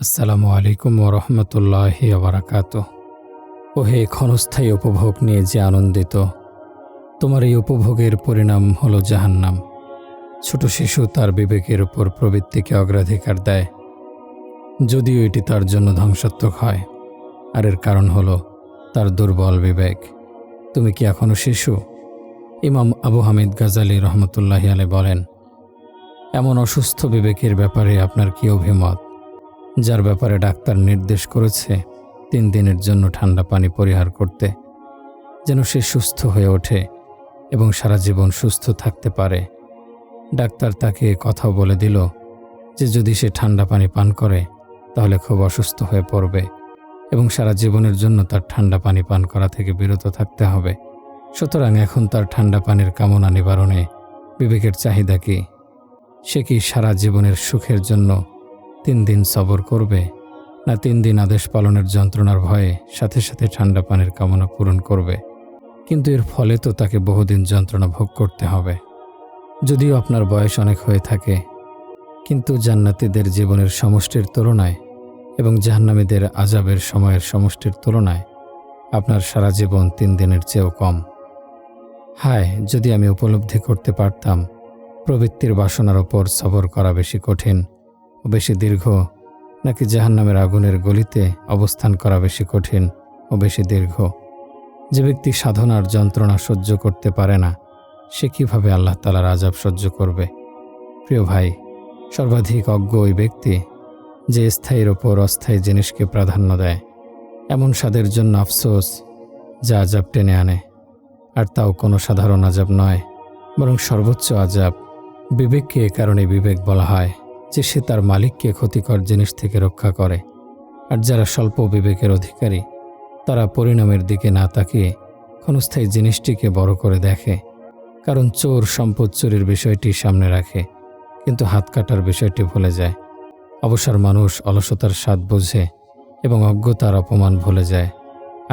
আসসালামু আলাইকুম ওরহমতুল্লাহ আবরাকাত ওহে ক্ষণস্থায়ী উপভোগ নিয়ে যে আনন্দিত, তোমার এই উপভোগের পরিণাম হলো জাহান্নাম। ছোট শিশু তার বিবেকের উপর প্রবৃত্তিকে অগ্রাধিকার দেয়। যদিও এটি তার জন্য ধ্বংসাত্মক হয়, আর এর কারণ হলো তার দুর্বল বিবেক। তুমি কি এখনও শিশু? ইমাম আবু হামিদ গাজালি রহমতুল্লাহ আলে বলেন, এমন অসুস্থ বিবেকের ব্যাপারে আপনার কি অভিমত? যার ব্যাপারে ডাক্তার নির্দেশ করেছে তিন দিনের জন্য ঠান্ডা পানি পরিহার করতে, যেন সে সুস্থ হয়ে ওঠে এবং সারা জীবন সুস্থ থাকতে পারে। ডাক্তার তাকে কথাও বলে দিল যে, যদি সে ঠান্ডা পানি পান করে, তাহলে খুব অসুস্থ হয়ে পড়বে এবং সারা জীবনের জন্য তার ঠান্ডা পানি পান করা থেকে বিরত থাকতে হবে। সুতরাং এখন তার ঠান্ডা পানির কামনা নিবারণে বিবেকের চাহিদা কি? সে কি সারা জীবনের সুখের জন্য তিন দিন সবর করবে না তিন দিন আদেশ পালনের যন্ত্রণার ভয়ে সাথে সাথে ঠান্ডা পানির কামনা পূরণ করবে। কিন্তু এর ফলে তো তাকে বহুদিন যন্ত্রণা ভোগ করতে হবে। যদিও আপনার বয়স অনেক হয়ে থাকে, কিন্তু জান্নাতীদের জীবনের সমষ্টির তুলনায় এবং জাহান্নামীদের আজাবের সময়ের সমষ্টির তুলনায় আপনার সারা জীবন তিন দিনের চেয়েও কম। হায়, যদি আমি উপলব্ধি করতে পারতাম, প্রবৃত্তির বাসনার ওপর সবর করা বেশি কঠিন। ও বেশি দীর্ঘ, নাকি জাহান্নামের আগুনের গলিতে অবস্থান করা বেশি কঠিন ও বেশি দীর্ঘ? যে ব্যক্তি সাধনার যন্ত্রণা সহ্য করতে পারে না, সে কীভাবে আল্লাহ তালার আজাব সহ্য করবে? প্রিয় ভাই, সর্বাধিক অজ্ঞ ওই ব্যক্তি যে স্থায়ীর ওপর অস্থায়ী জিনিসকে প্রাধান্য দেয়, এমন স্বাদের জন্য আফসোস যা আজাব টেনে আনে। আর তাও কোনো সাধারণ আজাব নয়, বরং সর্বোচ্চ আজাব বিবেককে এ কারণে বিবেক বলা হয়। যে সে তার মালিককে ক্ষতিকর জিনিস থেকে রক্ষা করে, আর যারা স্বল্প বিবেকের অধিকারী, তারা পরিণামের দিকে না তাকিয়ে ক্ষণস্থায়ী জিনিসটিকে বড় করে দেখে, কারণ চোর সম্পদ চুরির বিষয়টি সামনে রাখে, কিন্তু হাত কাটার বিষয়টি ভুলে যায়। অবসর মানুষ অলসতার স্বাদ বোঝে এবং অজ্ঞতার অপমান ভুলে যায়।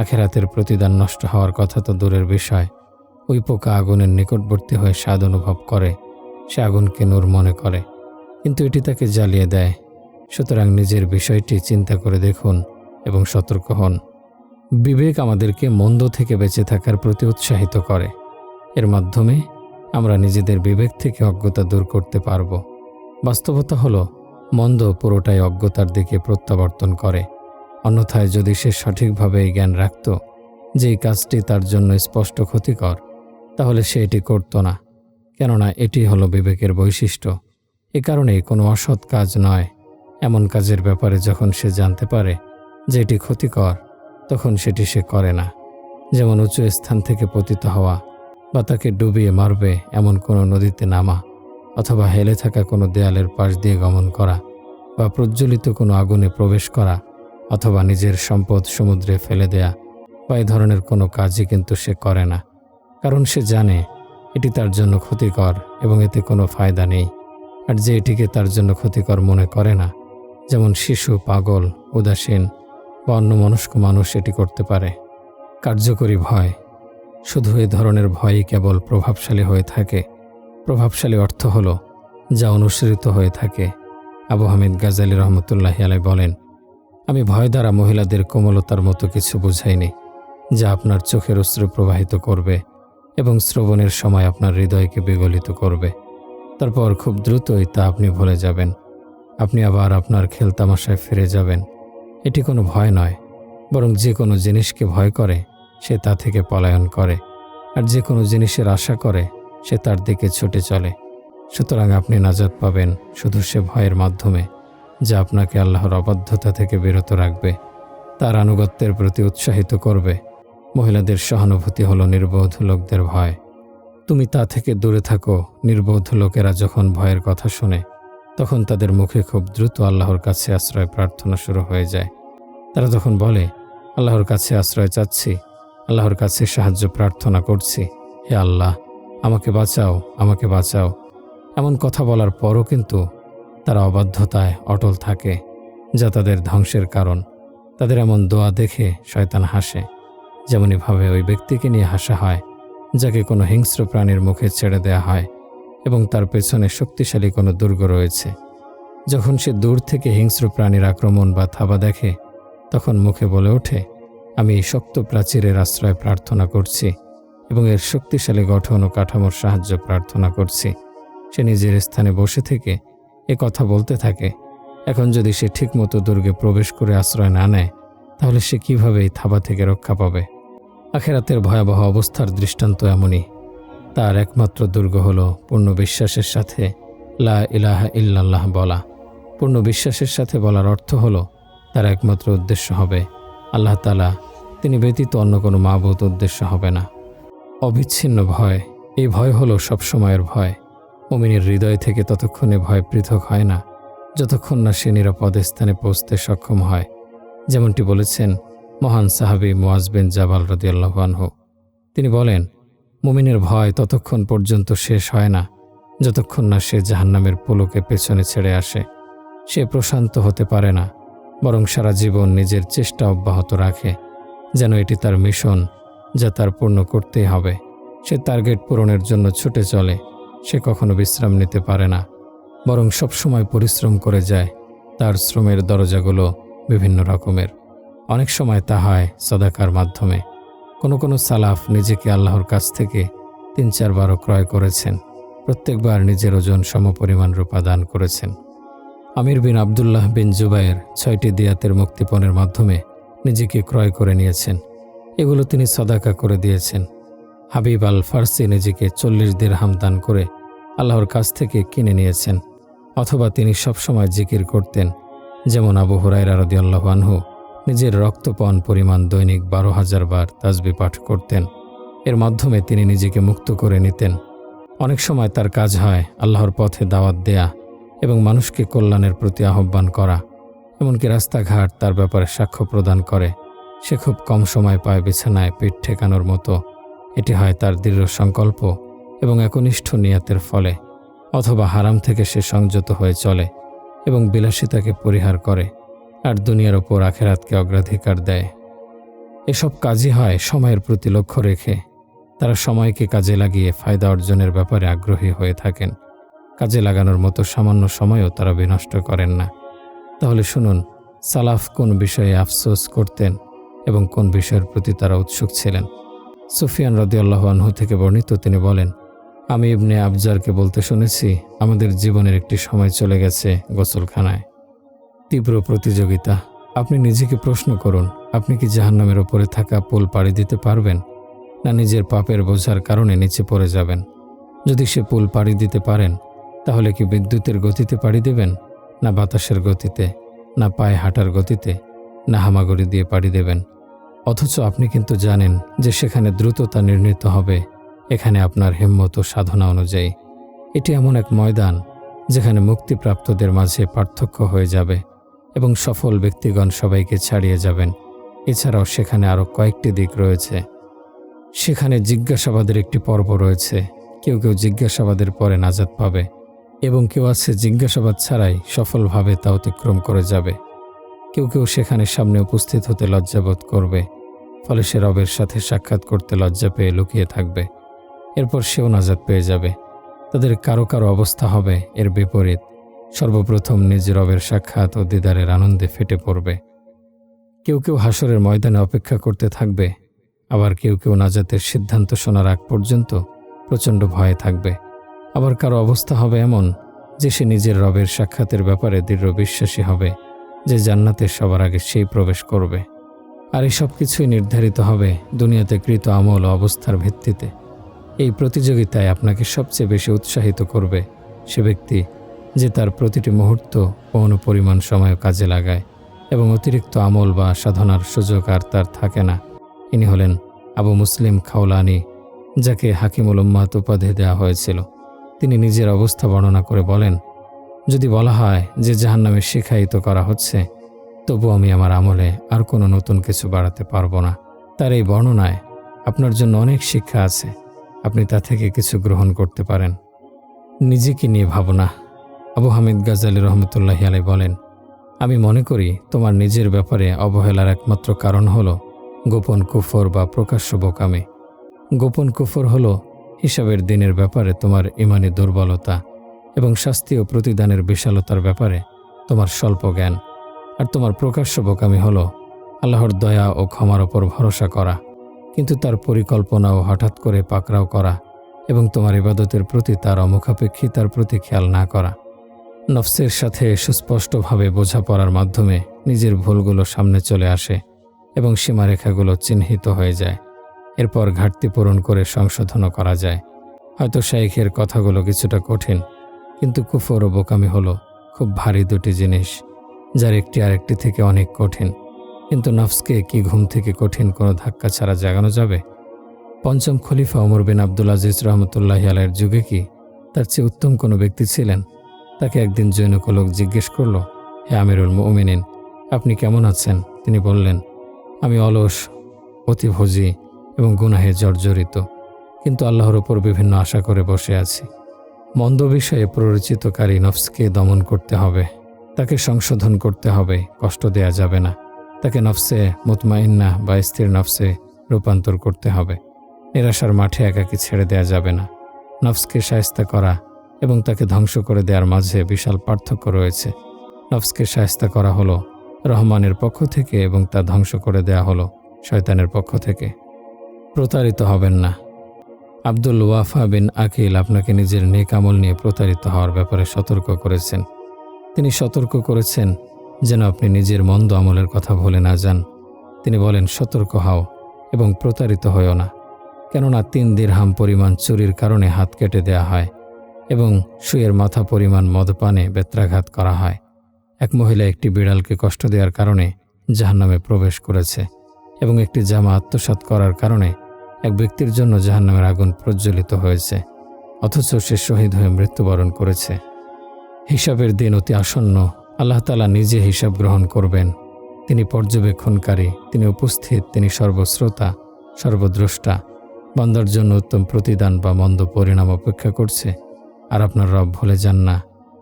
আখেরাতের প্রতিদান নষ্ট হওয়ার কথা তো দূরের বিষয়। ওই পোকা আগুনের নিকটবর্তী হয়ে স্বাদ অনুভব করে, সে আগুনকে নূর মনে করে। কিন্তু এটি তাকে জ্বালিয়ে দেয়। সুতরাং নিজের বিষয়টি চিন্তা করে দেখুন এবং সতর্ক হন। বিবেক আমাদেরকে মন্দ থেকে বেঁচে থাকার প্রতি উৎসাহিত করে। এর মাধ্যমে আমরা নিজেদের বিবেক থেকে অজ্ঞতা দূর করতে পারব। বাস্তবতা হলো, মন্দ পুরোটাই অজ্ঞতার দিকে প্রত্যাবর্তন করে। অন্যথায় যদি সে সঠিকভাবে এই জ্ঞান রাখত, যে কাজটি তার জন্য স্পষ্ট ক্ষতিকর, তাহলে সে এটি করত না। কেননা এটি হলো বিবেকের বৈশিষ্ট্য। এ কারণে কোনো অসৎ কাজ নয়। এমন কাজের ব্যাপারে যখন সে জানতে পারে যে এটি ক্ষতিকর, তখন সেটি সে করে না। যেমন উঁচু স্থান থেকে পতিত হওয়া বা তাকে ডুবিয়ে মারবে এমন কোনো নদীতে নামা অথবা হেলে থাকা কোনো দেয়ালের পাশ দিয়ে গমন করা বা প্রজ্বলিত কোনো আগুনে প্রবেশ করা অথবা নিজের সম্পদ সমুদ্রে ফেলে দেয়া বা এই ধরনের কোনো কাজই কিন্তু সে করে না। কারণ সে জানে এটি তার জন্য ক্ষতিকর এবং এতে কোনো ফায়দা নেই। আর যে এটিকে তার জন্য ক্ষতিকর মনে করে না, যেমন শিশু, পাগল, উদাসীন বা অন্য মনস্ক মানুষ এটি করতে পারে। কার্যকরী ভয়। শুধু এ ধরনের ভয়ই কেবল প্রভাবশালী হয়ে থাকে। প্রভাবশালী অর্থ হল, যা অনুসৃত হয়ে থাকে। আবু হামিদ গাজালি রহমতুল্লাহ আলাই বলেন, আমি ভয় দ্বারা মহিলাদের কোমলতার মতো কিছু বুঝাইনি, যা আপনার চোখের অস্ত্র প্রবাহিত করবে এবং শ্রবণের সময় আপনার হৃদয়কে বিগলিত করবে। তারপর খুব দ্রুতই তা আপনি ভুলে যাবেন। আপনি আবার আপনার খেলতামাশায় ফিরে যাবেন। এটি কোনো ভয় নয়, বরং যে কোনো জিনিসকে ভয় করে, সে তা থেকে পলায়ন করে, আর যে কোনো জিনিসের আশা করে, সে তার দিকে ছুটে চলে। সুতরাং আপনি নাজাদ পাবেন শুধু সে ভয়ের মাধ্যমে, যা আপনাকে আল্লাহর অবাধ্যতা থেকে বিরত রাখবে, তার আনুগত্যের প্রতি উৎসাহিত করবে। মহিলাদের সহানুভূতি হলো নির্বোধ লোকদের ভয়। তুমি তা থেকে দূরে থাকো, নির্বোধ লোকেরা যখন ভয়ের কথা শোনে, তখন তাদের মুখে খুব দ্রুত আল্লাহর কাছে আশ্রয় প্রার্থনা শুরু হয়ে যায়। তারা তখন বলে, আল্লাহর কাছে আশ্রয় চাচ্ছি, আল্লাহর কাছে সাহায্য প্রার্থনা করছি। হে আল্লাহ, আমাকে বাঁচাও আমাকে বাঁচাও। এমন কথা বলার পরও কিন্তু তারা অবাধ্যতায় অটল থাকে, যা তাদের ধ্বংসের কারণ। তাদের এমন দোয়া দেখে শয়তান হাসে, যেমনইভাবে ওই ব্যক্তিকে নিয়ে হাসা হয়। যাকে কোনো হিংস্র প্রাণীর মুখে ছেড়ে দেয়া হয় এবং তার পেছনে শক্তিশালী কোনো দুর্গ রয়েছে। যখন সে দূর থেকে হিংস্র প্রাণীর আক্রমণ বা থাবা দেখে, তখন মুখে বলে ওঠে, আমি এই শক্ত প্রাচীরের আশ্রয় প্রার্থনা করছি এবং এর শক্তিশালী গঠন ও কাঠামোর সাহায্য প্রার্থনা করছি। সে নিজের স্থানে বসে থেকে এ কথা বলতে থাকে। এখন যদি সে ঠিকমতো দুর্গে প্রবেশ করে আশ্রয় না নেয়, তাহলে সে কীভাবে এই থাবা থেকে রক্ষা পাবে? আখেরাতের ভয়াবহ অবস্থার দৃষ্টান্ত এমনই। তার একমাত্র দুর্গ হল পূর্ণ বিশ্বাসের সাথে লা ইলাহা ইল্লাল্লাহ বলা। পূর্ণ বিশ্বাসের সাথে বলার অর্থ হলো, তার একমাত্র উদ্দেশ্য হবে। আল্লাহ তালা তিনি ব্যতীত অন্য কোনো মাবুত উদ্দেশ্য হবে না। অবিচ্ছিন্ন ভয়, এই ভয় হলো সবসময়ের ভয়। অমিনের হৃদয় থেকে ততক্ষণে ভয় পৃথক হয় না। যতক্ষণ না সে নিরাপদ স্থানে পৌঁছতে সক্ষম হয়। যেমনটি বলেছেন মহান সাহাবি মুয়াজ বিন জাবাল রদিয়াল্লাহু আনহু, তিনি বলেন, মুমিনের ভয় ততক্ষণ পর্যন্ত শেষ হয় না, যতক্ষণ না সে জাহান্নামের পুলকে পেছনে ছেড়ে আসে। সে প্রশান্ত হতে পারে না, বরং সারা জীবন নিজের চেষ্টা অব্যাহত রাখে, যেন এটি তার মিশন যা তার পূর্ণ করতেই হবে। সে টার্গেট পূরণের জন্য ছুটে চলে, সে কখনো বিশ্রাম নিতে পারে না, বরং সবসময় পরিশ্রম করে যায়, তার শ্রমের দরজাগুলো বিভিন্ন রকমের। অনেক সময় তা হয় সদাকার মাধ্যমে। কোনো কোনো সালাফ নিজেকে আল্লাহর কাছ থেকে তিন চারবারও ক্রয় করেছেন, প্রত্যেকবার নিজের ওজন সমপরিমাণ রূপা দান করেছেন। আমির বিন আবদুল্লাহ বিন জুবাইয়ের ছয়টি দিয়াতের মুক্তিপণের মাধ্যমে নিজেকে ক্রয় করে নিয়েছেন। এগুলো তিনি সদাকা করে দিয়েছেন। হাবিব আল ফার্সি নিজেকে চল্লিশ দের দান করে আল্লাহর কাছ থেকে কিনে নিয়েছেন, অথবা তিনি সবসময় জিকির করতেন, যেমন আবু হুরাইরা রদিয়াল্লাহু আনহু নিজের রক্তপণ পরিমাণ দৈনিক বারো হাজার বার তাজবি পাঠ করতেন। এর মাধ্যমে তিনি নিজেকে মুক্ত করে নিতেন। অনেক সময় তার কাজ হয় আল্লাহর পথে দাওয়াত দেয়া এবং মানুষকে কল্যাণের প্রতি আহ্বান করা, এমনকি রাস্তাঘাট তার ব্যাপারে সাক্ষ্য প্রদান করে। সে খুব কম সময় পায় বিছানায় পিঠ ঠেকানোর মতো। এটি হয় তার দৃঢ় সংকল্প এবং একনিষ্ঠ নিয়াতের ফলে, অথবা হারাম থেকে সে সংযত হয়ে চলে এবং বিলাসিতাকে পরিহার করে। আর দুনিয়ার ওপর আখেরাতকে অগ্রাধিকার দেয়। এসব কাজই হয় সময়ের প্রতি লক্ষ্য রেখে। তারা সময়কে কাজে লাগিয়ে ফায়দা অর্জনের ব্যাপারে আগ্রহী হয়ে থাকেন। কাজে লাগানোর মতো সামান্য সময়ও তারা বিনষ্ট করেন না। তাহলে শুনুন, সালাফ কোন বিষয়ে আফসোস করতেন এবং কোন বিষয়ের প্রতি তারা উৎসুক ছিলেন? সুফিয়ান রদিয়াল্লাহ আনহু থেকে বর্ণিত তিনি বলেন, আমি ইবনে আবজারকে বলতে শুনেছি, আমাদের জীবনের একটি সময় চলে গেছে গোসলখানায়। তীব্র প্রতিযোগিতা। আপনি নিজেকে প্রশ্ন করুন, আপনি কি জাহান্নামের ওপরে থাকা পোল পাড়ি দিতে পারবেন? না নিজের পাপের বোঝার কারণে নিচে পড়ে যাবেন? যদি সে পুল পাড়ি দিতে পারেন, তাহলে কি বিদ্যুতের গতিতে পাড়ি দেবেন? না বাতাসের গতিতে? না পায়ে হাঁটার গতিতে? না হামাগুড়ি দিয়ে পাড়ি দেবেন? অথচ আপনি কিন্তু জানেন যে সেখানে দ্রুততা নির্ণীত হবে। এখানে আপনার হিম্মত ও সাধনা অনুযায়ী। এটি এমন এক ময়দান, যেখানে মুক্তিপ্রাপ্তদের মাঝে পার্থক্য হয়ে যাবে। এবং সফল ব্যক্তিগণ সবাইকে ছাড়িয়ে যাবেন। এছাড়াও সেখানে আরও কয়েকটি দিক রয়েছে। সেখানে জিজ্ঞাসাবাদের একটি পর্ব রয়েছে। কেউ কেউ জিজ্ঞাসাবাদের পরে নাজাদ পাবে এবং কেউ আছে জিজ্ঞাসাবাদ ছাড়াই সফলভাবে তা অতিক্রম করে যাবে। কেউ কেউ সেখানে সামনে উপস্থিত হতে লজ্জাবোধ করবে, ফলে সে রবের সাথে সাক্ষাৎ করতে লজ্জা পেয়ে লুকিয়ে থাকবে। এরপর সেও নাজাদ পেয়ে যাবে। তাদের কারও কারও অবস্থা হবে, এর বিপরীত। সর্বপ্রথম নিজ রবের সাক্ষাৎ ও দিদারের আনন্দে ফেটে পড়বে। কেউ কেউ হাসরের ময়দানে অপেক্ষা করতে থাকবে, আবার কেউ কেউ নাজাতের সিদ্ধান্ত শোনার আগ পর্যন্ত প্রচণ্ড ভয়ে থাকবে। আবার কারও অবস্থা হবে এমন যে সে নিজের রবের সাক্ষাতের ব্যাপারে দৃঢ় বিশ্বাসী হবে, যে জান্নাতের সবার আগে সেই প্রবেশ করবে। আর এই সব কিছুই নির্ধারিত হবে দুনিয়াতে কৃত আমল ও অবস্থার ভিত্তিতে। এই প্রতিযোগিতায় আপনাকে সবচেয়ে বেশি উৎসাহিত করবে সে ব্যক্তি যে তার প্রতিটি মুহূর্ত অনুপরিমাণ সময় কাজে লাগায় এবং অতিরিক্ত আমল বা সাধনার সুযোগ আর তার থাকে না। ইনি হলেন আবু মুসলিম খাওলানি, যাকে হাকিমুল উম্মাত উপাধি দেওয়া হয়েছিল। তিনি নিজের অবস্থা বর্ণনা করে বলেন, যদি বলা হয় যে জাহান্নামে শিখায়িত করা হচ্ছে, তবু আমি আমার আমলে আর কোনো নতুন কিছু বাড়াতে পারব না। তার এই বর্ণনায় আপনার জন্য অনেক শিক্ষা আছে। আপনি তা থেকে কিছু গ্রহণ করতে পারেন। নিজেকে নিয়ে ভাবনা আবু হামিদ গাজালি রহমতুল্লাহ আলাই বলেন, আমি মনে করি তোমার নিজের ব্যাপারে অবহেলার একমাত্র কারণ হল গোপন কুফর বা প্রকাশ্য বোকামে। গোপন কুফর হল হিসাবের দিনের ব্যাপারে তোমার ইমানি দুর্বলতা এবং শাস্তি ও প্রতিদানের বিশালতার ব্যাপারে তোমার স্বল্প জ্ঞান। আর তোমার প্রকাশ্য বোকামি হলো আল্লাহর দয়া ও ক্ষমার ওপর ভরসা করা, কিন্তু তার পরিকল্পনা ও হঠাৎ করে পাকড়াও করা এবং তোমার ইবাদতের প্রতি তার অমুখাপেক্ষিতার প্রতি খেয়াল না করা। নফসের সাথে সুস্পষ্টভাবে বোঝাপড়ার মাধ্যমে নিজের ভুলগুলো সামনে চলে আসে এবং সীমারেখাগুলো চিহ্নিত হয়ে যায়। এরপর ঘাটতি পূরণ করে সংশোধনও করা যায়। হয়তো শাইখের কথাগুলো কিছুটা কঠিন, কিন্তু কুফর ও বোকামি হলো খুব ভারী দুটি জিনিস, যার একটি আরেকটি থেকে অনেক কঠিন। কিন্তু নফসকে কি ঘুম থেকে কঠিন কোনো ধাক্কা ছাড়া জাগানো যাবে? পঞ্চম খলিফা ওমর বিন আব্দুল আজিজ রহমতুল্লাহ আলাইয়ের যুগে কি তার চেয়ে উত্তম কোনো ব্যক্তি ছিলেন? তাকে একদিন জৈনক লোক জিজ্ঞেস করল, হে আমিরুল মুমিনিন, আপনি কেমন আছেন? তিনি বললেন, আমি অলস, অতিভোজী এবং গুনাহে জর্জরিত, কিন্তু আল্লাহর ওপর বিভিন্ন আশা করে বসে আছি। মন্দ বিষয়ে প্ররোচিতকারী নফসকে দমন করতে হবে। তাকে সংশোধন করতে হবে, কষ্ট দেয়া যাবে না। তাকে নফসে মুতমাইন্না বা স্থির নফসে রূপান্তর করতে হবে। নিরাশার মাঠে একাকি ছেড়ে দেয়া যাবে না। নফসকে সায়স্তা করা এবং তাকে ধ্বংস করে দেওয়ার মাঝে বিশাল পার্থক্য রয়েছে। নফসকে সায়স্তা করা হলো, রহমানের পক্ষ থেকে এবং তা ধ্বংস করে দেয়া হলো, শয়তানের পক্ষ থেকে। প্রতারিত হবেন না। আব্দুল ওয়াফা বিন আকিল আপনাকে নিজের নেক আমল নিয়ে প্রতারিত হওয়ার ব্যাপারে সতর্ক করেছেন। তিনি সতর্ক করেছেন, যেন আপনি নিজের মন্দ আমলের কথা ভুলে না যান। তিনি বলেন, সতর্ক হও এবং প্রতারিত হয়েও না। কেননা তিন দিরহাম পরিমাণ চুরির কারণে হাত কেটে দেয়া হয়। এবং শুয়ের মাথা পরিমাণ মদপানে বেত্রাঘাত করা হয়। এক মহিলা একটি বিড়ালকে কষ্ট দেওয়ার কারণে জাহান্নামে প্রবেশ করেছে এবং একটি জামা আত্মসাৎ করার কারণে এক ব্যক্তির জন্য জাহান্নামের আগুন প্রজ্বলিত হয়েছে, অথচ সে শহীদ হয়ে মৃত্যুবরণ করেছে। হিসাবের দিন অতি আসন্ন, আল্লাহ তালা নিজে হিসাব গ্রহণ করবেন। তিনি পর্যবেক্ষণকারী, তিনি উপস্থিত, তিনি সর্বশ্রোতা, সর্বদ্রষ্টা, বান্দার জন্য উত্তম প্রতিদান বা মন্দ পরিণাম অপেক্ষা করছে। আর আপনার রব ভুলে যান না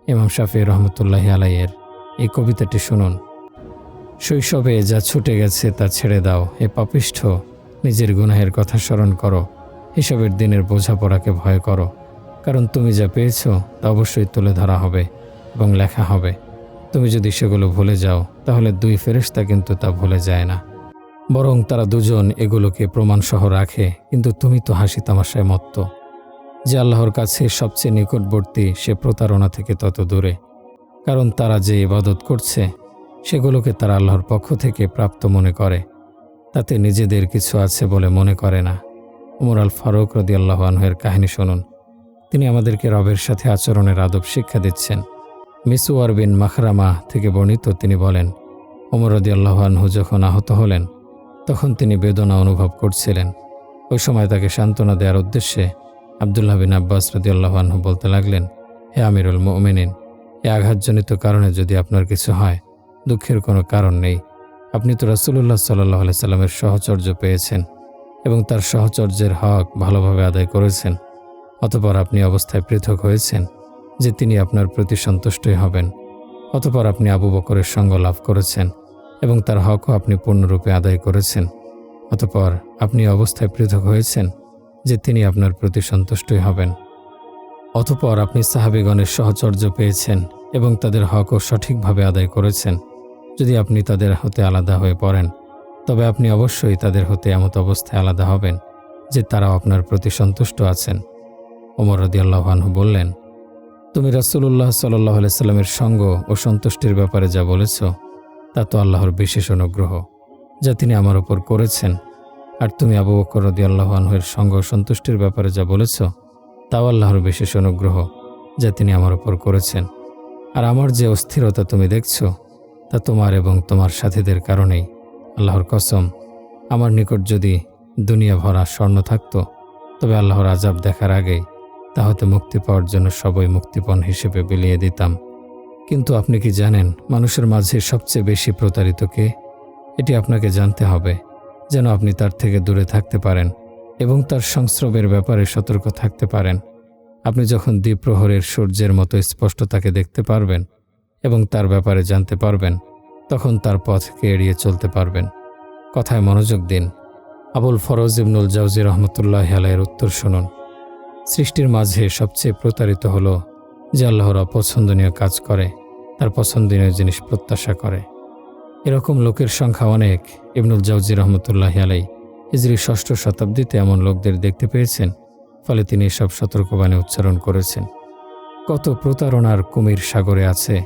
ইমাম শাফি রহমতুল্লাহ আলাইয়ের এই কবিতাটি শুনুন। শৈশবে যা ছুটে গেছে তা ছেড়ে দাও এ পাপিষ্ঠ। নিজের গুনাহের কথা স্মরণ করো। হিসাবের দিনের বোঝাপড়াকে ভয় করো। কারণ তুমি যা পেয়েছ তা অবশ্যই তুলে ধরা হবে এবং লেখা হবে। তুমি যদি সেগুলো ভুলে যাও, তাহলে দুই ফেরেশতা কিন্তু তা ভুলে যায় না। বরং তারা দুজন এগুলোকে প্রমাণসহ রাখে, কিন্তু তুমি তো হাসি তামাশায় মত্ত। যে আল্লাহর কাছে সবচেয়ে নিকটবর্তী সে প্রতারণা থেকে তত দূরে। কারণ তারা যে ইবাদত করছে, সেগুলোকে তারা আল্লাহর পক্ষ থেকে প্রাপ্ত মনে করে। তাতে নিজেদের কিছু আছে বলে মনে করে না। উমর আল ফারুক রদি আল্লাহ আনহের কাহিনী শুনুন। তিনি আমাদেরকে রবের সাথে আচরণের আদব শিক্ষা দিচ্ছেন। মিসুয়ার বিন মাখরামা থেকে বর্ণিত তিনি বলেন ওমর রদি আল্লাহ আনহু যখন আহত হলেন, তখন তিনি বেদনা অনুভব করছিলেন। ওই সময় তাকে সান্ত্বনা দেওয়ার উদ্দেশ্যে আবদুল্লাহ বিন আব্বাস রদি আল্লাহ আনহু বলতে লাগলেন, হে আমিরুল মোমেনিন এ আঘাতজনিত কারণে যদি আপনার কিছু হয়, দুঃখের কোনো কারণ নেই। আপনি তো রাসুল্লাহ সাল্লাহ সাল্লামের সহচর্য পেয়েছেন এবং তার সহচর্যের হক ভালোভাবে আদায় করেছেন, অতপর আপনি অবস্থায় পৃথক হয়েছেন যে তিনি আপনার প্রতি সন্তুষ্টই হবেন, অতপর আপনি আবু বকরের সঙ্গ লাভ করেছেন এবং তার হকও আপনি পূর্ণরূপে আদায় করেছেন, অতপর আপনি অবস্থায় পৃথক হয়েছেন যে তিনি আপনার প্রতি সন্তুষ্টই হবেন। অতপর আপনি সাহাবিগণের সহচর্য পেয়েছেন এবং তাদের হকও সঠিকভাবে আদায় করেছেন। যদি আপনি তাদের হতে আলাদা হয়ে পড়েন, তবে আপনি অবশ্যই তাদের হতে এমত অবস্থায় আলাদা হবেন যে তারাও আপনার প্রতি সন্তুষ্ট আছেন। ওমর রদিয়াল্লাহানহু বললেন, তুমি রাসুল্লাহ সাল্লাহ সাল্লামের সঙ্গ ও সন্তুষ্টির ব্যাপারে যা বলেছ, তা তো আল্লাহর বিশেষ অনুগ্রহ, যা তিনি আমার ওপর করেছেন। আর তুমি আবু বকর রদিয়াল্লাহানহের সঙ্গ সন্তুষ্টির ব্যাপারে যা বলেছ, তাও আল্লাহর বিশেষ অনুগ্রহ, যা তিনি আমার ওপর করেছেন। আর আমার যে অস্থিরতা তুমি দেখছ, তা তোমার এবং তোমার সাথীদের কারণেই। আল্লাহর কসম, আমার নিকট যদি দুনিয়া ভরা স্বর্ণ থাকত, তবে আল্লাহর আজাব দেখার আগেই তা হতে মুক্তি পাওয়ার জন্য সবই মুক্তিপণ হিসেবে বিলিয়ে দিতাম। কিন্তু আপনি কি জানেন, মানুষের মাঝে সবচেয়ে বেশি প্রতারিত কে? এটি আপনাকে জানতে হবে। যেন আপনি তার থেকে দূরে থাকতে পারেন এবং তার সংস্রবের ব্যাপারে সতর্ক থাকতে পারেন। আপনি যখন দ্বীপ্রহরের সূর্যের মতো স্পষ্ট তাকে দেখতে পারবেন এবং তার ব্যাপারে জানতে পারবেন, তখন তার পথকে এড়িয়ে চলতে পারবেন। কথায় মনোযোগ দিন। আবুল ফরজ ইবনুল জাউজি রহমতুল্লাহ আলাইয়ের উত্তর শুনুন। সৃষ্টির মাঝে সবচেয়ে প্রতারিত হল যে আল্লাহর অপছন্দনীয় কাজ করে, তার পছন্দনীয় জিনিস প্রত্যাশা করে। এরকম লোকের সংখ্যা অনেক, ইবনুল জাউজি রহমতুল্লাহ আলাই হিজরি ষষ্ঠ শতাব্দীতে এমন লোকদের দেখতে পেয়েছেন, ফলে তিনি এসব সতর্কবাণী উচ্চারণ করেছেন। কত প্রতারণার কুমির সাগরে আছে,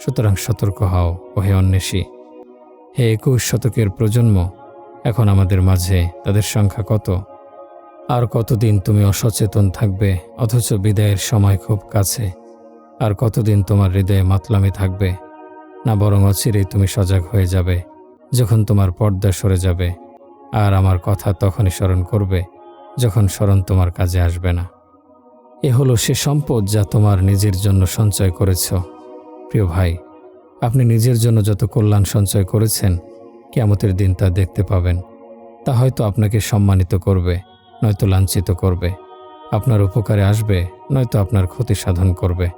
সুতরাং সতর্ক হও ও হে অন্বেষী। হে একুশ শতকের প্রজন্ম, এখন আমাদের মাঝে তাদের সংখ্যা কত? আর কতদিন তুমি অসচেতন থাকবে, অথচ বিদায়ের সময় খুব কাছে? আর কতদিন তোমার হৃদয়ে মাতলামি থাকবে? না বরং অচিরেই তুমি সজাগ হয়ে যাবে, যখন তোমার পর্দা সরে যাবে, আর আমার কথা তখনই স্মরণ করবে, যখন স্মরণ তোমার কাজে আসবে না। এ হলো সে সম্পদ যা তোমার নিজের জন্য সঞ্চয় করেছ। প্রিয় ভাই, আপনি নিজের জন্য যত কল্যাণ সঞ্চয় করেছেন কেমতের দিন তা দেখতে পাবেন। তা হয়তো আপনাকে সম্মানিত করবে, নয়তো লাঞ্ছিত করবে। আপনার উপকারে আসবে, নয়তো আপনার ক্ষতি সাধন করবে।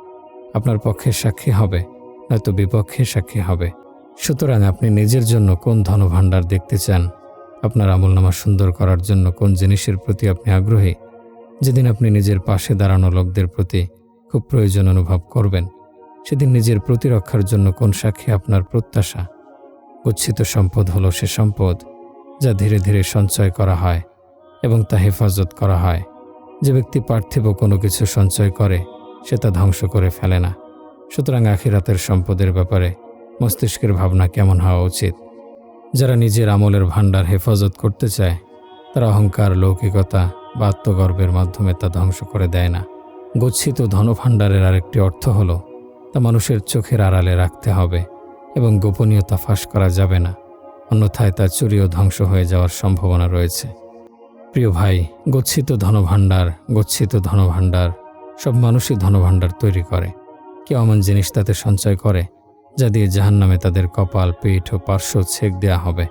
আপনার পক্ষে সাক্ষী হবে নয়তো বিপক্ষে সাক্ষী হবে। সুতরাং আপনি নিজের জন্য কোন ধনভাণ্ডার দেখতে চান? আপনার আমলনামা সুন্দর করার জন্য কোন জিনিসের প্রতি আপনি আগ্রহী? যেদিন আপনি নিজের পাশে দাঁড়ানো লোকদের প্রতি খুব প্রয়োজন অনুভব করবেন, সেদিন নিজের প্রতিরক্ষার জন্য কোন সাক্ষী আপনার প্রত্যাশা? গচ্ছিত সম্পদ হলো সে সম্পদ, যা ধীরে ধীরে সঞ্চয় করা হয় এবং তা হেফাজত করা হয়। যে ব্যক্তি পার্থিব কোনো কিছু সঞ্চয় করে, সে তা ধ্বংস করে ফেলে না। সুতরাং আখিরাতের সম্পদের ব্যাপারে মস্তিষ্কের ভাবনা কেমন হওয়া উচিত? যারা নিজের আমলের ভাণ্ডার হেফাজত করতে চায়, তারা অহংকার, লৌকিকতা বা আত্মগর্বের মাধ্যমে তা ধ্বংস করে দেয় না। গচ্ছিত ধনভাণ্ডারের আরেকটি অর্থ হলো, তা মানুষের চোখের আড়ালে রাখতে হবে এবং গোপনীয়তা ফাঁস করা যাবে না। অন্যথায় তা চুরি ও ধ্বংস হয়ে যাওয়ার সম্ভাবনা রয়েছে। প্রিয় ভাই, গচ্ছিত ধনভাণ্ডার গচ্ছিত ধনভাণ্ডার, সব মানুষই ধনভাণ্ডার তৈরি করে। কেউ এমন জিনিস তাতে সঞ্চয় করে, যা দিয়ে জাহান্নামে তাদের কপাল, পিঠ ও পার্শ্ব ছেক দেওয়া হবে।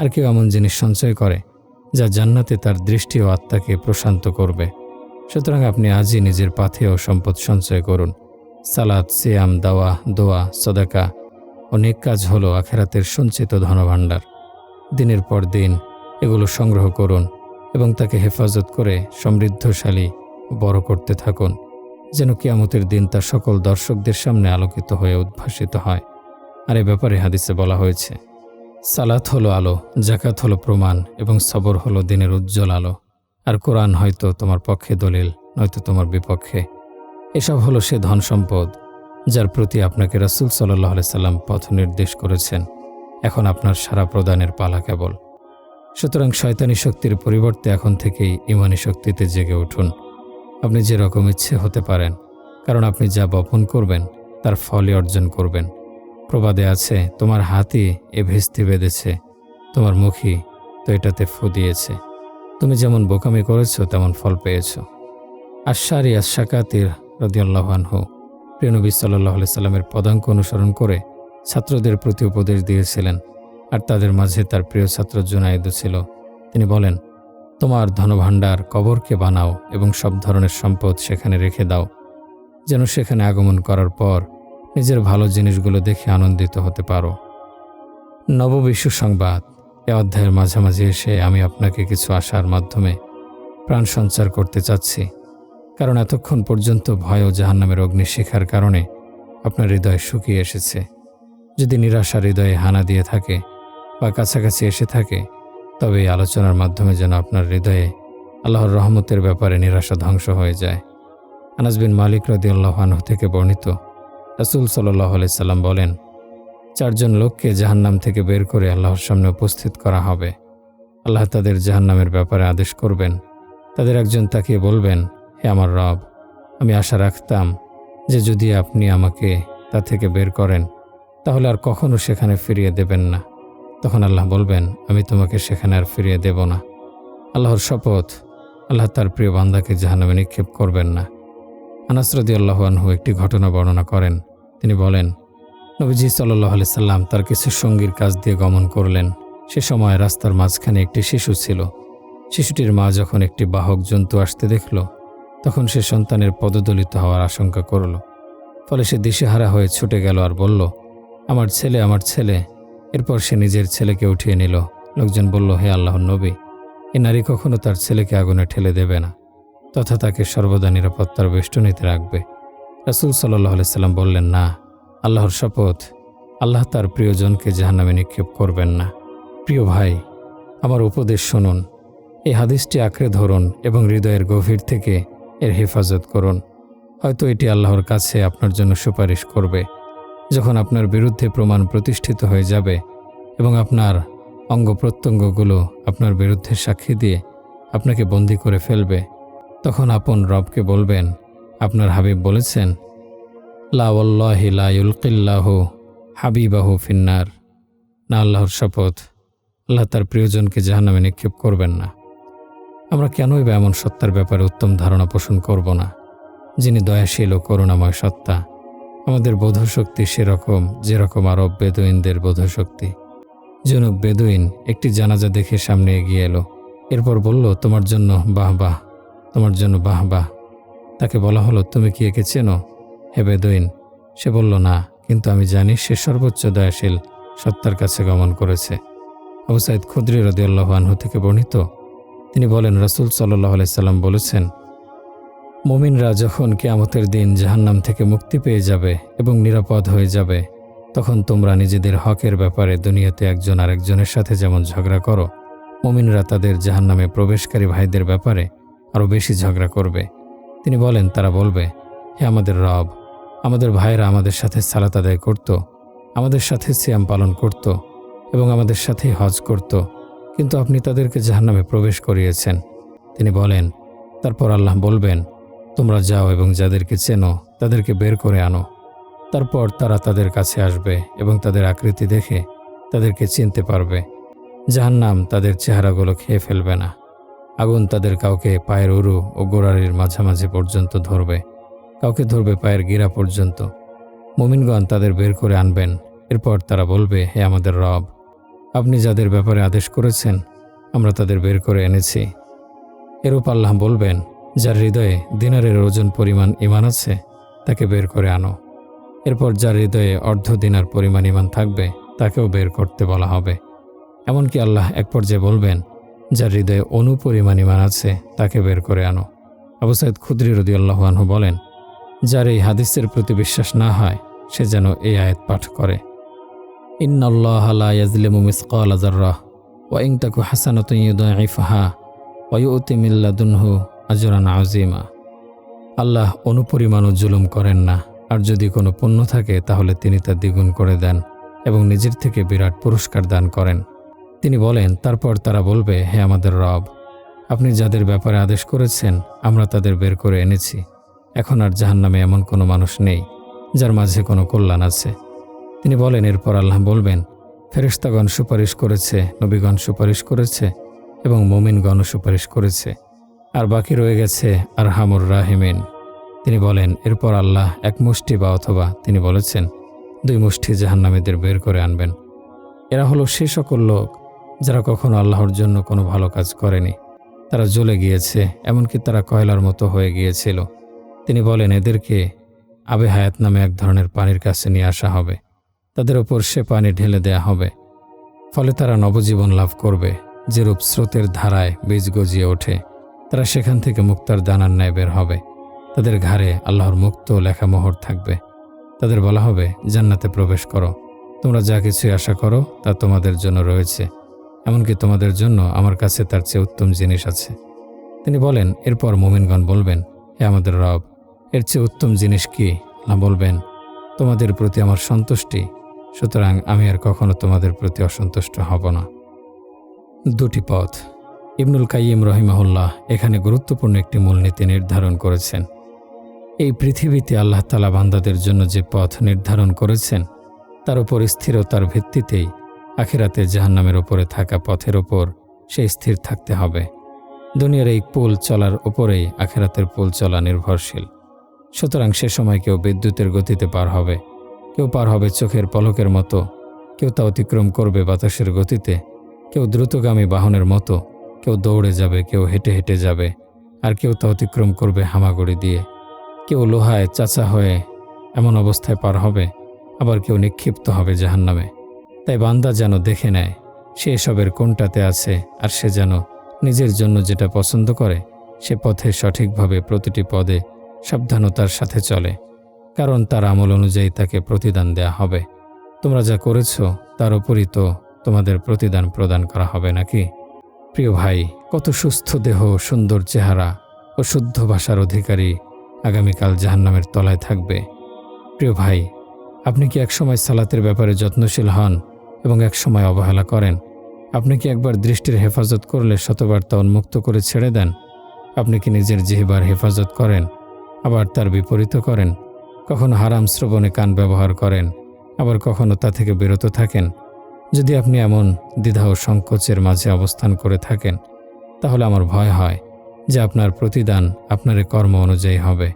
আর কেউ এমন জিনিস সঞ্চয় করে, যা জান্নাতে তার দৃষ্টি ও আত্মাকে প্রশান্ত করবে। সুতরাং আপনি আজই নিজের পাথে ও সম্পদ সঞ্চয় করুন। সালাদ সিয়াম, দাওয়া, দোয়া, সদাকা অনেক কাজ হলো আখেরাতের সঞ্চিত ধনভাণ্ডার। দিনের পর দিন এগুলো সংগ্রহ করুন এবং তাকে হেফাজত করে সমৃদ্ধশালী বড় করতে থাকুন। যেন কিয়ামতের দিন তার সকল দর্শকদের সামনে আলোকিত হয়ে উদ্ভাসিত হয়। আর এ ব্যাপারে হাদিসে বলা হয়েছে, সালাত হলো আলো জাকাত হলো প্রমাণ এবং সবর হলো দিনের উজ্জ্বল আলো। আর কোরআন হয়তো তোমার পক্ষে দলিল, নয়তো তোমার বিপক্ষে। এসব হলো সে ধন সম্পদ যার প্রতি আপনাকে রাসুল সাল্লাহ সাল্লাম পথ নির্দেশ করেছেন। এখন আপনার সারা প্রদানের পালা কেবল। সুতরাং শয়তানি শক্তির পরিবর্তে এখন থেকেই ইমানি শক্তিতে জেগে উঠুন। আপনি যে রকম ইচ্ছে হতে পারেন, কারণ আপনি যা বপন করবেন, তার ফলই অর্জন করবেন। প্রবাদে আছে, তোমার হাতই এ ভেস্তি বেঁধেছে, তোমার মুখই তো এটাতে ফু দিয়েছে। তুমি যেমন বোকামি করেছ, তেমন ফল পেয়েছ। আশারি আশাকাতির রদিয়াল্লাহানহু প্রিয়নবী সাল্লাহ সাল্লামের পদাঙ্ক অনুসরণ করে ছাত্রদের প্রতি উপদেশ দিয়েছিলেন, আর তাদের মাঝে তার প্রিয় ছাত্র জুনায়েদও ছিল। তিনি বলেন তোমার ধনভাণ্ডার কবরকে বানাও এবং সব ধরনের সম্পদ সেখানে রেখে দাও, যেন সেখানে আগমন করার পর নিজের ভালো জিনিসগুলো দেখে আনন্দিত হতে পারো। নববিশ্ব সংবাদ। এ অধ্যায়ের মাঝামাঝি এসে আমি আপনাকে কিছু আশার মাধ্যমে প্রাণ সঞ্চার করতে চাচ্ছি, কারণ এতক্ষণ পর্যন্ত ভয় ও জাহান্নামের অগ্নিশিখার কারণে আপনার হৃদয় শুকিয়ে এসেছে। যদি নিরাশা হৃদয়ে হানা দিয়ে থাকে বা কাছাকাছি এসে থাকে তবে এই আলোচনার মাধ্যমে যেন আপনার হৃদয়ে আল্লাহর রহমতের ব্যাপারে নিরাশা ধ্বংস হয়ে যায়। আনাস বিন মালিক রদি আল্লাহানহ থেকে বর্ণিত রাসুল সাল্লাহ সাল্লাম বলেন, চারজন লোককে জাহান্নাম থেকে বের করে আল্লাহর সামনে উপস্থিত করা হবে। আল্লাহ তাদের জাহান্নামের ব্যাপারে আদেশ করবেন। তাদের একজন তাকিয়ে বলবেন, হে আমার রব, আমি আশা রাখতাম যে যদি আপনি আমাকে তা থেকে বের করেন, তাহলে আর কখনও সেখানে ফিরিয়ে দেবেন না। তখন আল্লাহ বলবেন, আমি তোমাকে সেখানে আর ফিরিয়ে দেব না। আল্লাহর শপথ, আল্লাহ তার প্রিয় বান্দাকে জাহানামে নিক্ষেপ করবেন না। আনাসরদি আল্লাহ আনহু একটি ঘটনা বর্ণনা করেন। তিনি বলেন, নবীজি সাল্লাহ আলি সাল্লাম তার কিছু সঙ্গীর কাজ দিয়ে গমন করলেন। সে সময় রাস্তার মাঝখানে একটি শিশু ছিল। শিশুটির মা যখন একটি বাহক জন্তু আসতে দেখল, তখন সে সন্তানের পদদলিত হওয়ার আশঙ্কা করল। ফলে সে দিশেহারা হয়ে ছুটে গেল আর বলল, আমার ছেলে আমার ছেলে। এরপর সে নিজের ছেলেকে উঠিয়ে নিল। লোকজন বলল, হে আল্লাহর নবী, এ নারী কখনো তার ছেলেকে আগুনে ঠেলে দেবে না, তথা তাকে সর্বদা নিরাপত্তার বেষ্টনীতে রাখবে। রাসুল সাল্লাহ সাল্লাম বললেন, না, আল্লাহর শপথ, আল্লাহ তার প্রিয়জনকে জাহান্নামে নিক্ষেপ করবেন না। প্রিয় ভাই, আমার উপদেশ শুনুন এই হাদিসটি আঁকড়ে ধরুন এবং হৃদয়ের গভীর থেকে এর হেফাজত করুন। হয়তো এটি আল্লাহর কাছে আপনার জন্য সুপারিশ করবে। যখন আপনার বিরুদ্ধে প্রমাণ প্রতিষ্ঠিত হয়ে যাবে এবং আপনার অঙ্গ প্রত্যঙ্গগুলো আপনার বিরুদ্ধে সাক্ষী দিয়ে আপনাকে বন্দি করে ফেলবে, তখন আপন রবকে বলবেন, আপনার হাবিব বলেছেন লাওয়াল্লাহি লাইউলকিল্লাহ হাবিবাহু ফিন্নার। না আল্লাহর শপথ, আল্লাহ তার প্রিয়জনকে জাহান্নামে নিক্ষেপ করবেন না। আমরা কেনই বা এমন সত্তার ব্যাপারে উত্তম ধারণা পোষণ করব না, যিনি দয়াশীল ও করুণাময় সত্তা। আমাদের বোধশক্তি সেরকম, যেরকম আরব বেদুইনদের বোধশক্তি। জনক বেদুইন একটি জানাজা দেখে সামনে এগিয়ে এলো। এরপর বলল, তোমার জন্য বাহ বাহ, তোমার জন্য বাহ বাহ। তাকে বলা হলো, তুমি কি একে চেনো? হে বেদুইন। সে বলল, না, কিন্তু আমি জানি সে সর্বোচ্চ দয়াশীল, সত্তার কাছে গমন করেছে। আবু সাইদ খুদ্রি রদিয়াল্লাহ আনহু থেকে বর্ণিত। তিনি বলেন, রাসুল সাল্লাহ আলাইসাল্লাম বলেছেন মুমিনরা যখন কেয়ামতের দিন জাহান্নাম থেকে মুক্তি পেয়ে যাবে এবং নিরাপদ হয়ে যাবে, তখন তোমরা নিজেদের হকের ব্যাপারে দুনিয়াতে একজন আরেকজনের সাথে যেমন ঝগড়া করো মুমিনরা তাদের জাহান্নামে প্রবেশকারী ভাইদের ব্যাপারে আরও বেশি ঝগড়া করবে। তিনি বলেন, তারা বলবে, হে আমাদের রব, আমাদের ভাইরা আমাদের সাথে সালাত আদায় করত, আমাদের সাথে সিয়াম পালন করত এবং আমাদের সাথেই হজ করত, কিন্তু আপনি তাদেরকে জাহান্নামে প্রবেশ করিয়েছেন। তিনি বলেন, তারপর আল্লাহ বলবেন তোমরা যাও এবং যাদেরকে চেনো, তাদেরকে বের করে আনো। তারপর তারা তাদের কাছে আসবে এবং তাদের আকৃতি দেখে তাদেরকে চিনতে পারবে। জাহান্নাম তাদের চেহারাগুলো খেয়ে ফেলবে না। আগুন তাদের কাউকে পায়ের উরু ও গোড়ারির মাঝামাঝি পর্যন্ত ধরবে, কাউকে ধরবে পায়ের গিরা পর্যন্ত। মুমিনগণ তাদের বের করে আনবেন। এরপর তারা বলবে, হে আমাদের রব, আপনি যাদের ব্যাপারে আদেশ করেছেন, আমরা তাদের বের করে এনেছি। এরূপ আল্লাহ বলবেন যার হৃদয়ে দিনারের ওজন পরিমাণ ইমান আছে, তাকে বের করে আনো। এরপর যার হৃদয়ে অর্ধ দিনার পরিমাণ ইমান থাকবে, তাকেও বের করতে বলা হবে। এমনকি আল্লাহ এক পর্যায়ে বলবেন, যার হৃদয়ে অনুপরিমাণ ইমান আছে, তাকে বের করে আনো। আবু সাইদ খুদ্রি রদি আল্লাহ আনহু বলেন, যার এই হাদিসের প্রতি বিশ্বাস না হয়, সে যেন এই আয়াত পাঠ করে। ইয়াজলিমু মিসকালা যাররাহ ওয়া ইন তাকু হাসানাতুন ইউদাইফাহা, ওয়া ইউতি মিন লাদুনহু আজরান আযীমা আল্লাহ অনুপরিমাণও জুলুম করেন না। আর যদি কোনো পুণ্য থাকে, তাহলে তিনি তা দ্বিগুণ করে দেন এবং নিজের থেকে বিরাট পুরস্কার দান করেন। তিনি বলেন, তারপর তারা বলবে, হে আমাদের রব, আপনি যাদের ব্যাপারে আদেশ করেছেন, আমরা তাদের বের করে এনেছি। এখন আর জাহান্নামে এমন কোনো মানুষ নেই, যার মাঝে কোনো কল্যাণ আছে। তিনি বলেন, এরপর আল্লাহ বলবেন, ফেরেশতাগণ সুপারিশ করেছে, নবীগণ সুপারিশ করেছে এবং মোমিনগণ সুপারিশ করেছে। আর বাকি রয়ে গেছে আর হামুর রাহিমিন। তিনি বলেন, এরপর আল্লাহ এক মুষ্টি বা অথবা তিনি বলেছেন, দুই মুষ্টি জাহান্নামীদের বের করে আনবেন। এরা হলো সে সকল লোক যারা কখনো আল্লাহর জন্য কোনো ভালো কাজ করেনি। তারা জ্বলে গিয়েছে, এমনকি তারা কয়লার মতো হয়ে গিয়েছিল। তিনি বলেন, এদেরকে আবে হায়াত নামে এক ধরনের পানির কাছে নিয়ে আসা হবে। তাদের ওপর সে পানি ঢেলে দেয়া হবে। ফলে তারা নবজীবন লাভ করবে, যেরূপ স্রোতের ধারায় বীজ গজিয়ে ওঠে। তারা সেখান থেকে মুক্তার দানার ন্যায় বের হবে। তাদের ঘাড়ে আল্লাহর মুক্ত লেখা মোহর থাকবে। তাদের বলা হবে, জান্নাতে প্রবেশ করো। তোমরা যা কিছুই আশা করো, তা তোমাদের জন্য রয়েছে। এমনকি তোমাদের জন্য আমার কাছে তার চেয়ে উত্তম জিনিস আছে। তিনি বলেন, এরপর মোমিনগণ বলবেন, হে আমাদের রব, এর চেয়ে উত্তম জিনিস কি? না বলবেন, তোমাদের প্রতি আমার সন্তুষ্টি, সুতরাং আমি আর কখনো তোমাদের প্রতি অসন্তুষ্ট হব না। দুটি পথ। ইবনুল কাইয়িম রহিমাহুল্লাহ এখানে গুরুত্বপূর্ণ একটি মূলনীতি নির্ধারণ করেছেন। এই পৃথিবীতে আল্লাহ তালা বান্দাদের জন্য যে পথ নির্ধারণ করেছেন, তার উপর স্থিরতার ভিত্তিতেই আখিরাতে জাহান্নামের ওপরে থাকা পথের ওপর সে স্থির থাকতে হবে। দুনিয়ার এই পুল চলার ওপরেই আখেরাতের পুল চলা নির্ভরশীল। সুতরাং সে সময় কেউ বিদ্যুতের গতিতে পার হবে, কেউ পার হবে চোখের পলকের মতো, কেউ তা অতিক্রম করবে বাতাসের গতিতে, কেউ দ্রুতগামী বাহনের মতো কেউ দৌড়ে যাবে, কেউ হেঁটে হেঁটে যাবে, আর কেউ তা অতিক্রম করবে হামাগুড়ি দিয়ে। কেউ লোহায় চাচা হয়ে এমন অবস্থায় পার হবে, আবার কেউ নিক্ষিপ্ত হবে জাহান্নামে। তাই বান্দা যেন দেখে নেয়, সে এসবের কোনটাতে আছে, আর সে যেন নিজের জন্য যেটা পছন্দ করে, সে পথে সঠিকভাবে প্রতিটি পদে সাবধানতার সাথে চলে, কারণ তার আমল অনুযায়ী তাকে প্রতিদান দেয়া হবে। তোমরা যা করেছ, তার উপরই তো তোমাদের প্রতিদান প্রদান করা হবে নাকি? প্রিয় ভাই, কত সুস্থ দেহ, সুন্দর চেহারা ও শুদ্ধ ভাষার অধিকারী আগামীকাল জাহান্নামের তলায় থাকবে। প্রিয় ভাই, আপনি কি একসময় সালাতের ব্যাপারে যত্নশীল হন এবং একসময় অবহেলা করেন? আপনি কি একবার দৃষ্টির হেফাজত করলে শতবার তা উন্মুক্ত করে ছেড়ে দেন? আপনি কি নিজের জিহবার হেফাজত করেন, আবার তার বিপরীত করেন? কখনো হারাম শ্রবণে কান ব্যবহার করেন, আবার কখনো তা থেকে বিরত থাকেন? যদি আপনি এমন দ্বিধা ও সংকোচের মাঝে অবস্থান করে থাকেন, তাহলে আমার ভয় হয় যে আপনার প্রতিদান আপনার কর্ম অনুযায়ী হবে।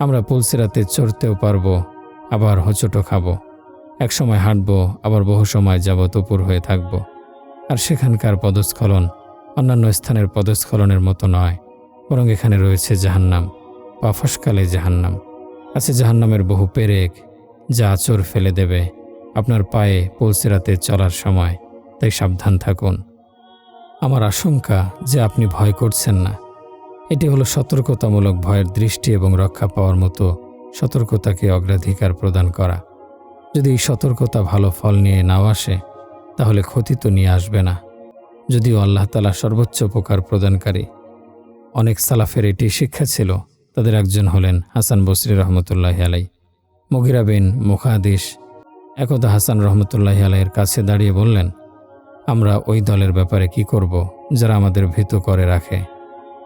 আমরা পুলসিরাতে চড়তেও পারব, আবার হোঁচটো খাব। একসময় হাঁটবো, আবার বহু সময় যাবত উপর হয়ে থাকব। আর সেখানকার পদস্খলন অন্যান্য স্থানের পদস্খলনের মতো নয়, বরং এখানে রয়েছে জাহান্নাম, বা ফসকালে জাহান্নাম। আছে জাহান্নামের বহু পেরেক, যা আচর ফেলে দেবে আপনার পায়ে পৌঁছেরাতে চলার সময়, তাই সাবধান থাকুন। আমার আশঙ্কা যে আপনি ভয় করছেন না। এটি হলো সতর্কতামূলক ভয়ের দৃষ্টি এবং রক্ষা পাওয়ার মতো সতর্কতাকে অগ্রাধিকার প্রদান করা। যদি এই সতর্কতা ভালো ফল নিয়ে নাও আসে, তাহলে ক্ষতি তো নিয়ে আসবে না। যদিও আল্লাহ তালা সর্বোচ্চ উপকার প্রদানকারী। অনেক সালাফের এটি শিক্ষা ছিল। তাদের একজন হলেন হাসান বসরি রহমতুল্লাহ আলাই মগিরা বিন মুখাদিস একদা হাসান রহমতুল্লাহ আলাইয়ের কাছে দাঁড়িয়ে বললেন, আমরা ওই দলের ব্যাপারে কি করব যারা আমাদের ভীত করে রাখে?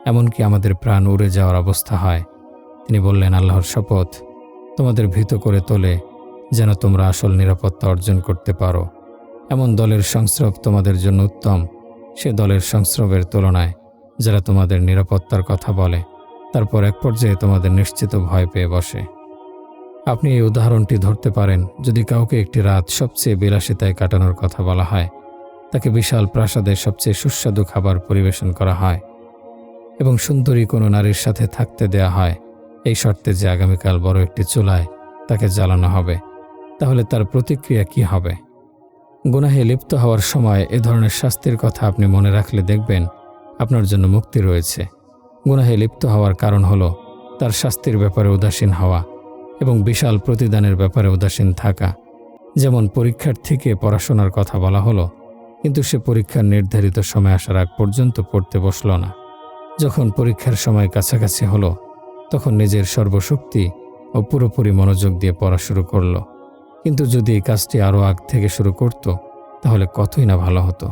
এমনকি আমাদের প্রাণ উড়ে যাওয়ার অবস্থা হয়। তিনি বললেন, আল্লাহর শপথ, তোমাদের ভীত করে তোলে যেন তোমরা আসল নিরাপত্তা অর্জন করতে পারো। এমন দলের সংস্রব তোমাদের জন্য উত্তম। সে দলের সংস্রবের তুলনায় যারা তোমাদের নিরাপত্তার কথা বলে, তারপর এক পর্যায়ে তোমাদের নিশ্চিত ভয় পেয়ে বসে। আপনি এই উদাহরণটি ধরতে পারেন যদি কাউকে একটি রাত সবচেয়ে বিলাসিতায় কাটানোর কথা বলা হয়, তাকে বিশাল প্রাসাদের সবচেয়ে সুস্বাদু খাবার পরিবেশন করা হয় এবং সুন্দরী কোনো নারীর সাথে থাকতে দেয়া হয়, এই শর্তে যে আগামীকাল বড় একটি চুলায় তাকে জ্বালানো হবে, তাহলে তার প্রতিক্রিয়া কি হবে? গুনাহে লিপ্ত হওয়ার সময় এ ধরনের শাস্তির কথা আপনি মনে রাখলে দেখবেন আপনার জন্য মুক্তি রয়েছে। গুনাহে লিপ্ত হওয়ার কারণ হলো তার শাস্তির ব্যাপারে উদাসীন হওয়া। এবং বিশাল প্রতিদানের ব্যাপারে উদাসীন থাকা। যেমন পরীক্ষার্থীকে পড়াশোনার কথা বলা হলো, কিন্তু সে পরীক্ষার নির্ধারিত সময় আসার আগ পর্যন্ত পড়তে বসল না। যখন পরীক্ষার সময় কাছাকাছি হলো, তখন নিজের সর্বশক্তি ও পুরোপুরি মনোযোগ দিয়ে পড়া শুরু করল। কিন্তু যদি এই কাজটি আরও আগ থেকে শুরু করত, তাহলে কতই না ভালো হতো।